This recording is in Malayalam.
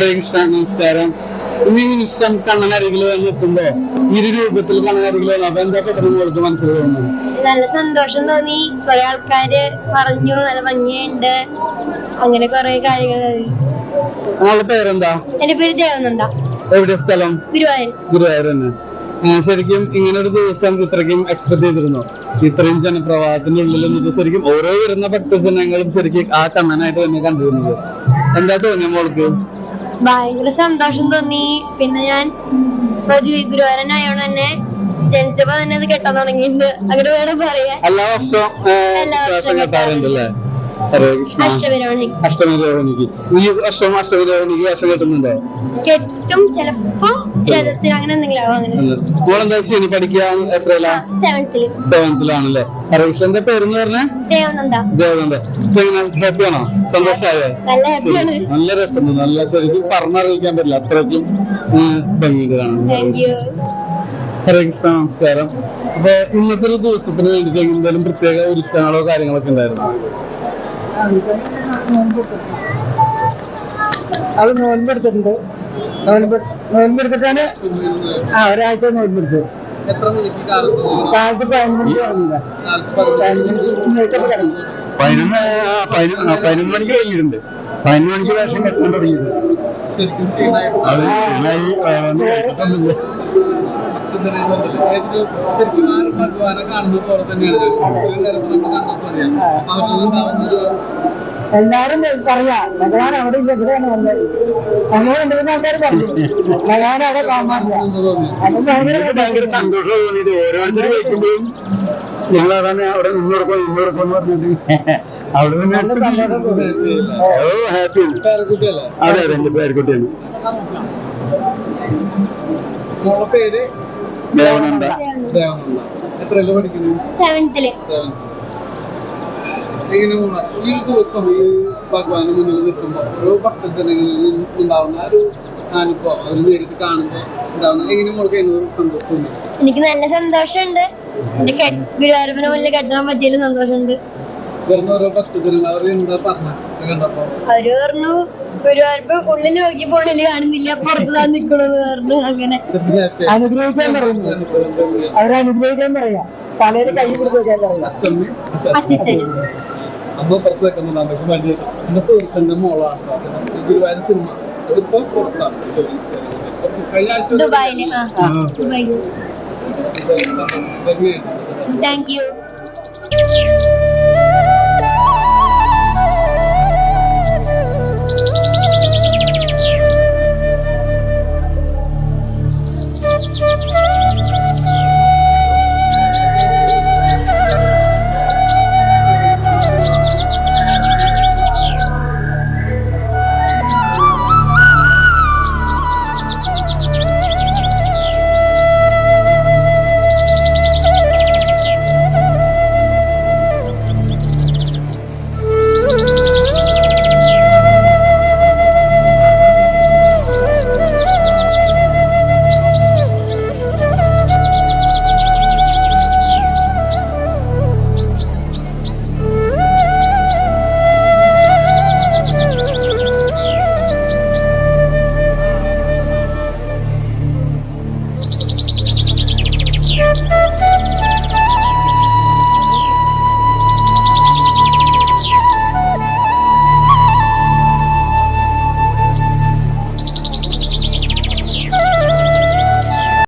ഹരേ കൃഷ്ണ നമസ്കാരം. ഇനി നിമിഷം കണ്ണനരികിൽ തന്നെ എത്തുമ്പോ ഇരു രൂപത്തിൽ കണ്ണനരികിൽ വന്നു അപ്പൊ എന്താ പെട്ടെന്ന് കൊടുത്ത് മനസ്സിൽ തോന്നുന്നു നല്ല സന്തോഷം തോന്നി. കുറെ ആൾക്കാര് പറഞ്ഞു. നല്ല ഭംഗിയുണ്ട്. അങ്ങനെ കുറെ കാര്യങ്ങൾ പേരെന്താ? എന്റെ പേര് ദേവനന്ദ. എവിടെ സ്ഥലം? ഗുരുവായൂർ. ഗുരുവായൂർ തന്നെ. ശരിക്കും ഇങ്ങനെ ഒരു ദിവസം ഇത്രയ്ക്കും എക്സ്പെക്ട് ചെയ്തിരുന്നു? ഇത്രയും ജനപ്രവാഹത്തിന്റെ ഉള്ളിൽ നിന്നിട്ട് ശരിക്കും ഓരോ വരുന്ന ഭക്തജനങ്ങളും ശരിക്കും ആ കണ്ണനായിട്ട് തന്നെ കണ്ടിരുന്നത്. എന്താ തോന്നിയ മോൾക്ക്? ഭയങ്കര സന്തോഷം തോന്നി. പിന്നെ ഞാൻ ഒരു ഗുരുവായൂരനായോണ്ട് തന്നെ ജനിച്ചപ്പോ തന്നെ അത് കെട്ടാൻ തുടങ്ങിയിട്ടുണ്ട്. അങ്ങനെ വേണം പറയാൻ. എല്ലാ വർഷവും എല്ലാ വർഷവും കെട്ടാറുണ്ടല്ലേ? ഹരേ കൃഷ്ണ. അഷ്ടമി രോഹിണിക്ക് ഈ വർഷവും അഷ്ടമി രോഹിണിക്ക് വേഷം കെട്ടുന്നുണ്ടോ കെട്ടും ചിലപ്പോ അങ്ങനെ എന്തെങ്കിലും ആവും അങ്ങനെ. മോളെന്താ ശനി പഠിക്കാൻ എത്രയിലാ? സെവൻത്തിൽ സെവൻത്തിലാണല്ലേ ഹരകൃഷ്ണന്റെ പേരെന്ന് പറഞ്ഞ? ദേവനന്ദ. ദേവനുണ്ട് ഹാപ്പിയാണോ സന്തോഷമായോ? നല്ല രസമുണ്ട്. നല്ല ശരിക്കും പറഞ്ഞറിയിക്കാൻ പറ്റില്ല. അത്രയ്ക്കും ഭംഗിയുണ്ട് കാണാൻ ഹരേ കൃഷ്ണ നമസ്കാരം. അപ്പൊ ഇന്നത്തെ ഒരു ദിവസത്തിന് വേണ്ടിയിട്ട് എന്തെങ്കിലും പ്രത്യേക ഒരുക്കങ്ങളോ കാര്യങ്ങളൊക്കെ ഉണ്ടായിരുന്നു? അത് നോൻപെടുത്തിട്ടുണ്ട് നോൽമെടുത്തിട്ടാണ് നോൻപെടുത്തിട്ടാണ് ആ ഒരാഴ്ച നോൻപെടുത്തു കാലത്ത് പതിനൊന്ന് പതിനൊന്ന് മണിക്ക് കഴിഞ്ഞിട്ടുണ്ട്. പതിനൊന്ന് മണിക്ക് വേഷം കെട്ടാൻ തുടങ്ങിയിട്ടുണ്ട്. അത് ശരിക്കും ആ ഒരു ഭഗവാനെ കാണുന്ന പോലെ തന്നെയാണ് നമ്മൾ എല്ലാരും പറയാ ഭഗവാൻ അവിടെ ഇല്ല ഇവിടെയാണ് വന്നത്. നമ്മൾ രണ്ടുമൂന്ന് ആൾക്കാർ പറഞ്ഞു. ഭഗവാൻ അവിടെ കാണാറില്ല? അത് ഭയങ്കര സന്തോഷം. ഓരോരുത്തർ ഞങ്ങൾ അതാണ് അവിടെ നിന്ന് കൊടുക്കും നിന്ന് കൊടുക്കും എന്ന് പറഞ്ഞിട്ട് അവിടെ നല്ല നിന്ന് ഓ ഹാപ്പി? അതെ അതെ എന്റെ പേരക്കുട്ടിയാണ്. പേര്? ദേവനന്ദ. ദേവനന്ദ. എത്രയല്ല പഠിക്കുന്നു സെവൻത്തിൽ എങ്ങനെ പോണ? ഈ ഒരു ദിവസം ഈ ഭഗവാന് മുന്നിൽ നിൽക്കുമ്പോൾ ഓരോ ഭക്തജനങ്ങളിൽ ഉണ്ടാവുന്ന ഒരു അനുഭവം അവർ നേരിട്ട് കാണുമ്പോൾ ഉണ്ടാവുന്ന എങ്ങനെ മോൾക്ക് എന്നൊരു സന്തോഷമുണ്ട്? എനിക്ക് നല്ല സന്തോഷമുണ്ട്. എന്റെ കെ- ഗുരുവായൂരപ്പനെ മുന്നിൽ കെട്ടാൻ പറ്റിയതിൽ സന്തോഷമുണ്ട്. വരുന്ന ഓരോ ഭക്തജനങ്ങൾ അവർ എന്താ പറഞ്ഞ? കണ്ടപ്പോ? അവർ പറഞ്ഞു ഗുരുവായൂരപ്പ് ഉള്ളിൽ നോക്കി പോണില്ല കാണുന്നില്ല. പുറത്ത് താൻ നിക്കണെന്ന് പറഞ്ഞു. അങ്ങനെ. അനുഗ്രഹിക്കാൻ പറയുന്നു. അവരനുഗ്രഹിക്കാൻ പറയാ. തലയിൽ കൈ പറയാ. അച്ഛമ്മ അമ്മ പുറത്ത് വെക്കുന്നുണ്ട് അമ്മയ്ക്ക് വേണ്ടി. എന്റെ സുഹൃത്തിന്റെ മോളാണ്. കേട്ടോ. ഗുരുവായൂർ സിനിമ. അതിപ്പോ പുറത്താണ്. കഴിഞ്ഞ ആഴ്ച ദുബായിൽ. Thank you